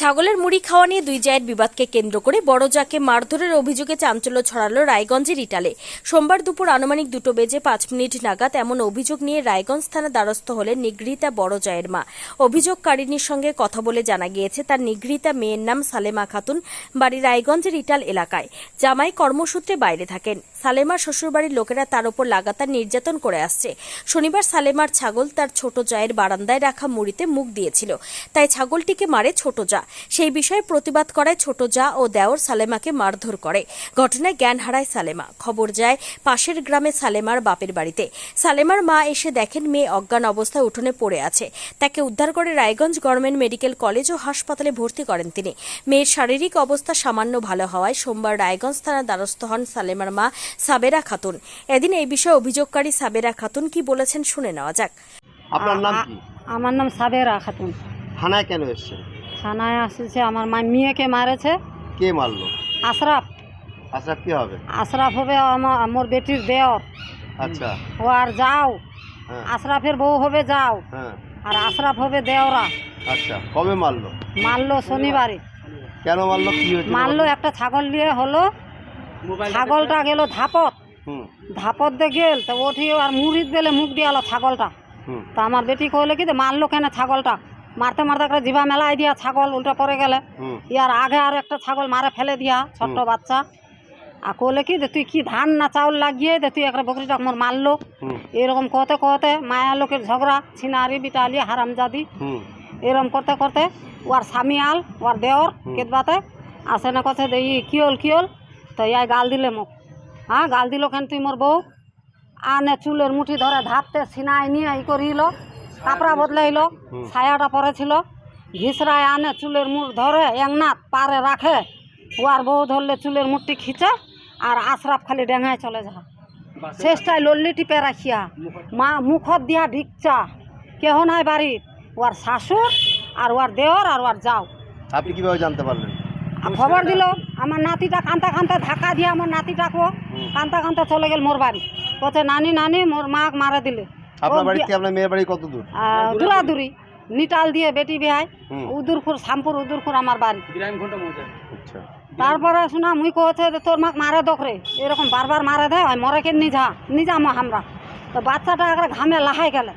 ছাগলের মুড়ি খাওয়া নিয়ে দুই জায়ের বিবাদকে কেন্দ্র করে বড় জাকে মারধরের অভিযোগে চাঞ্চল্য ছড়ালো রায়গঞ্জের ইটালে। সোমবার দুপুর আনুমানিক দুটো বেজে পাঁচ মিনিট নাগাদ এমন অভিযোগ নিয়ে রায়গঞ্জ থানা দ্বারস্থ হলেন নিগৃহীতা বড় জায়ের মা। অভিযোগকারিনীর সঙ্গে কথা বলে জানা গিয়েছে, তার নিগৃহীতা মেয়ের নাম সালেমা খাতুন, বাড়ি রায়গঞ্জের ইটাল এলাকায়। জামাই কর্মসূত্রে বাইরে থাকেন। সালেমার শ্বশুরবাড়ির লোকেরা তার উপর লাগাতার নির্যাতন করে আসছে। শনিবার সালেমার ছাগল তার ছোট জায়ের বারান্দায় রাখা মুড়িতে মুখ দিয়েছিল। তাই ছাগলটিকে মারে ছোট জা সেই বিষয়ে প্রতিবাদ করায় ছোট জা ও দেওর সালেমাকে মারধর করে। ঘটনায় জ্ঞান হারায় সালেমা। খবর যায়, পাশের গ্রামে সালেমার বাপের বাড়িতে। সালেমার মা এসে দেখেন মেয়ে অজ্ঞান অবস্থায় উঠোনে পড়ে আছে। তাকে উদ্ধার করে রায়গঞ্জ গভর্নমেন্ট মেডিকেল কলেজ ও হাসপাতালে ভর্তি করেন তিনি। মেয়ের শারীরিক অবস্থা সামান্য ভালো হওয়ায় সোমবার রায়গঞ্জ থানার দ্বারস্থ হন সালেমার মা সাবেরা খাতুন। এদিন এই বিষয়ে অভিযোগকারী সাবেরা খাতুন কি বলেছেন শুনে নেওয়া যাক। আপনার নাম কি? আমার নাম সাবেরা খাতুন। থানায় কেন এসছেন? থানায় আসছে আমার মা মেয়েকে মারেছে। কে মারলো? আশরাফ। আচ্ছা কি হবে? আশরাফ হবে আমার মোর বেটির দেওর। আচ্ছা। ও আর যাও। হ্যাঁ। আশরাফের বউ হবে যাও। হ্যাঁ। আর আশরাফ হবে দেওরা। আচ্ছা কবে মারলো? মারলো শনিবারে। কেন মারলো? কি হয়েছে? মারলো একটা ছাগল নিয়ে হলো। ছাগলটা গেল ধাপত। ধাপত দিয়ে গেল তো ওঠি আর মুড়িত দিলে মুখ দিয়ে আলো ছাগলটা। তো আমার বেটি কইলে কি যে মারলো কেন ছাগলটা? মারতে মারতে একটা জিভা মেলাই দিয়া ছাগল উল্টা পড়ে গেলে। ইয়ার আগে আর একটা ছাগল মারে ফেলে দিয়া ছোট্ট বাচ্চা। আর কলে কি যে তুই কি ধান না চাউল লাগিয়ে দে তুই একটা বকরিটা মোর মারলো। এরকম করতে কতে মায়া লোকের ঝগড়া ছিনারি বিটালি হারামজাদি। এরকম করতে করতে ওর স্বামী আল ওর দেওর কেতবাতে আসে না কথা দে ই কিয়ল কিয়ল। তো ইয়াই গাল দিলে মোক। হ্যাঁ গাল দিল কেন তুই মোর বউ? আনে চুলের মুঠি ধরে ধাপতে সিনাই নিয়ে ই করিল কাপড়া বদলাইল। ছায়াটা পরেছিল। ঘিসরায় আনে চুলের মুঠ ধরে একনাথ পারে রাখে ওয়ার বউ ধরলে চুলের মুঠটি খিচে আর আশরাফ খালি ডেঙায় চলে যা শেষটায় লল্লি টিপে রাখিয়া মা মুখত দিয়া ঢিকচা। কেহ নাই বাড়ির ওর শাশুর আর ওর দেওর আর ওর যাও। আপনি কীভাবে জানতে পারলেন? আর খবর দিল। আমার নাতিটা কান্তা কান্তা ধাক্কা দিয়ে আমার নাতিটাকে। কান্তা কান্তা চলে গেল মোর বাড়ি। বলছে নানি নানি মোর মা মারা দিলে। আপনার ও বাড়ি থেকে আপনার মেয়ের বাড়ি কত দূর? দূরাদূরি। নিটাল দিয়ে বেটি বিহাই উদুরপুর শামপুর উদুরপুর আমার বাড়ি। আচ্ছা। তারপরে শোনা মুই যে তোর মাক মারে দোকরে এরকম বারবার মারে দেয় মরে কে নিজা নিজামো আমরা তো বাচ্চাটা একটা ঘামে লাহাই গেলে।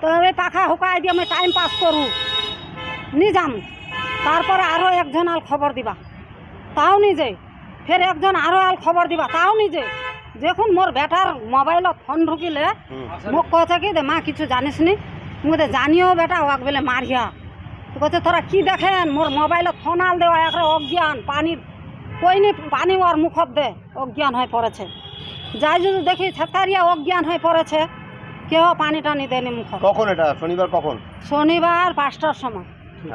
তো ওই পাখা হুকাই দিয়ে আমি টাইম পাস করু। নি যাম তারপরে আরও একজন আল খবর দিবা। তাও নিজে। ফের একজন আরও আল খবর দিবা তাও নিজে। দেখুন মোর বেটার মোবাইলত ফোন ঢুকিলে মোক কছে কি দে মা কিছু জানিস নি মুদে জানিও বেটা ওয়াক বেলে মারিয়া কছে তোরা কি দেখেন মোর মোবাইলত ফোন আল দেওয়া একটা অজ্ঞান পানির কইনি পানি ওর মুখত দে অজ্ঞান হয়ে পড়েছে। যাই যদি দেখি ছেতকারিয়া অজ্ঞান হয়ে পড়েছে কেউ পানি টানি দেয়নি মুখত। কখন এটা? শনিবার কখন? শনিবার পাঁচটার সময়।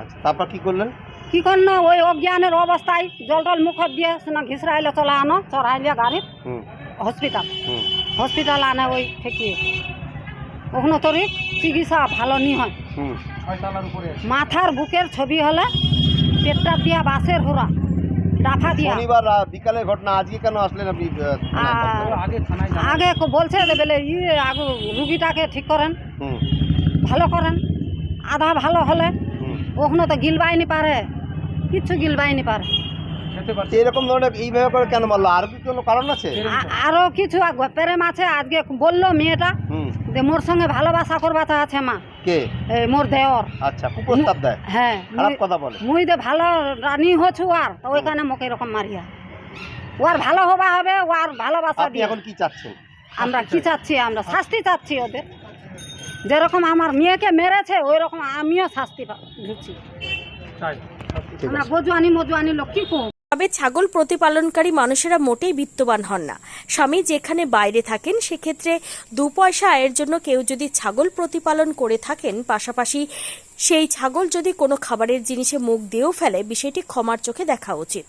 আচ্ছা তারপর কি করলেন? কি করল ওই অজ্ঞানের অবস্থায় জল টল মুখত দিয়ে শোনা ঘিসরাইলে চলে আনো চড়াইলে গাড়ির হুম। হসপিটাল। হসপিটাল আনে ওই ঠেকিয়ে। ওখানে তরি চিকিৎসা ভালো নি হয়। মাথার বুকের ছবি হলে পেটটা দিয়া বাসের হুরা ডাফা দিয়া। শনিবার বিকালের ঘটনা আজকে কেন আসলেন আপনি আগে বলছে যে বলে ইয়ে আগে রুগীটাকে ঠিক করেন ভালো করেন আধা ভালো হলে ওখানে তো গিলবাইনি পারে। কিচ্ছু গিলবাইনি পারে। তো এরকম ধরনের এইভাবে করে কেন মারলো? আর কি কোনো কারণ আছে? আরও কিছু প্রেম আছে আজকে বলল মেয়েটা যে মোর সঙ্গে ভালোবাসা করবাতা আছে মা। কে? এই মোর দেওর। আচ্ছা কুপ্রস্তাব দেয়। হ্যাঁ খারাপ কথা বলে। মুই দে ভালো রানী হছু আর তো ওইখানে মোকে এরকম মারিয়া। ওর ভালো হবা হবে ওর ভালোবাসা দিয়ে। এখন কি চাচ্ছেন? আমরা কি চাচ্ছি? আমরা শাস্তি চাচ্ছি ওদের। যেরকম আমার মেয়েকে মেরেছে ওই রকম আমিও শাস্তি পা- দিচ্ছি। ঠিক আমরা লোক কি তবে ছাগল প্রতিপালনকারী মানুষেরা মোটেই বিত্তবান হন না। স্বামী যেখানে বাইরে থাকেন সেক্ষেত্রে দু পয়সা আয়ের জন্য কেউ যদি ছাগল প্রতিপালন করে থাকেন পাশাপাশি সেই ছাগল যদি কোনো খাবারের জিনিসে মুখ দিয়েও ফেলে বিষয়টি ক্ষমার চোখে দেখা উচিত।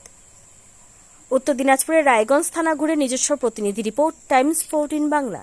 উত্তর দিনাজপুরের রায়গঞ্জ থানা ঘুরে নিজস্ব প্রতিনিধি রিপোর্ট টাইমস ফোরটিন বাংলা।